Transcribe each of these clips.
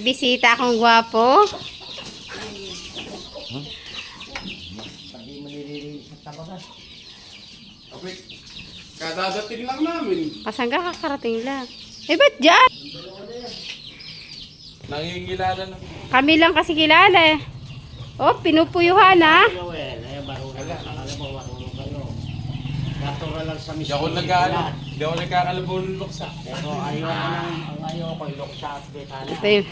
Bisita akong gwapo. Pag di mo nililinis sa tabagan. Okay. Kadadating lang namin. Kasangga kakarating lang. Eh, ba't dyan? Nangingilala na. Kami lang kasi kilala eh. Oh, pinupuyuhan ah. Joel, ay marunong ka. Alam mo, marunong kayo. Natural lang sa Di mismo. ako nag-ano. Di ako nagkakalabon ng luksa. Pero ayoko nang, ang ayoko, iloksa at betala. Ito yun.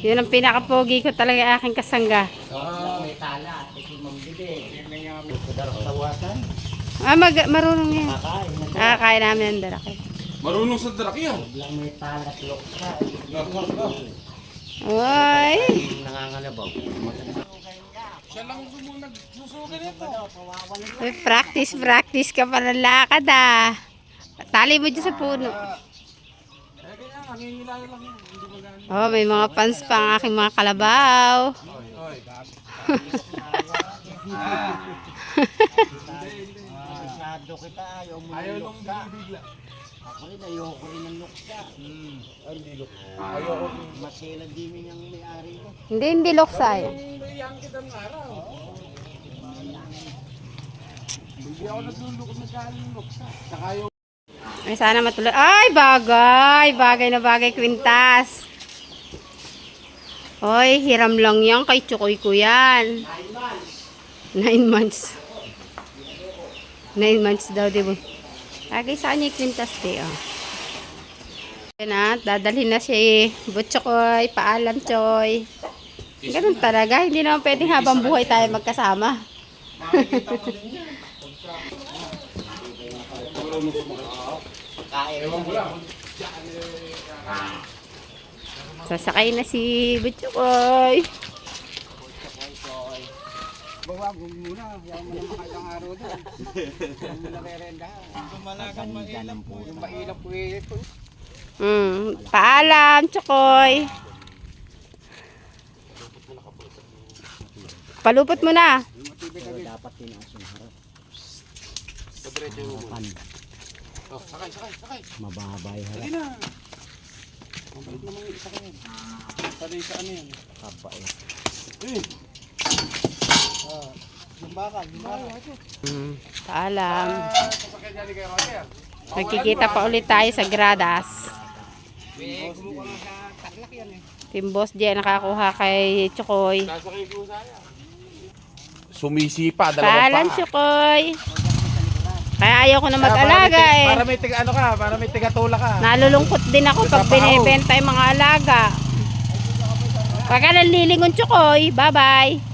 Yun ang pinakapogi ko talaga aking kasangga. Ah, betala at ikimang bibi. Yan na yung tawasan. Ah, mag marunong yan. Kakain na Ah, kaya namin ang daraki. Marunong sa draki yan. Biglang may talat loksa. Uy! Nangangalabaw. Siya lang sumo nagsusugan ito. Uy, practice, practice ka pa ng lakad ah. Tali mo dyan sa puno. Oh, may mga fans pa ang aking mga kalabaw. Oy, oy. kita, ayaw mo Ayaw ng nung loksa. bibigla. Ako rin, ayoko rin ng loksa. Hmm. Hindi luksa. Ayoko. Masela din yung may-ari ko. Hindi, hindi loksay. Naiyan kita ng araw. Hindi ako naglulukot na ng luksa. Saka yung Ay, sana matuloy. Ay, bagay. Bagay na bagay, kwintas. Oy, hiram lang yan. Kay Chukoy ko yan. Nine months. Nine months daw, di ba? Bagay sa kanya kwintas, di, oh. Yan na, dadalhin na si Butchokoy. Paalam, Choy. Ganun talaga. Hindi naman pwedeng habang buhay tayo magkasama. Sasakay na si Butchokoy. Bawag mo muna, yaw mo naman kailang araw doon. Yung nakerenda. Tumalakan mailap po. Yung mailap po ito. Mm, paalam, Chokoy. Palupot mo na. Dapat tinaas yung harap. Padiretso mo muna. Oh, sakay, sakay, sakay. Mababa yung harap. Sige na. Mabait naman yung isa ka yan. Sa ano yan. Kapa eh. Eh, Bakal, yung bakal. Mm, paalam. Nagkikita pa ulit tayo sa gradas. Team Boss J nakakuha kay Chokoy. Sasakay ko saya. Sumisipa, Paalam, Chokoy. Kaya ayaw ko na mag-alaga eh. Para may tiga ano ka, para may tiga tula ka. Nalulungkot din ako pag binibenta yung mga alaga. Pagka nalilingon Chokoy, bye-bye.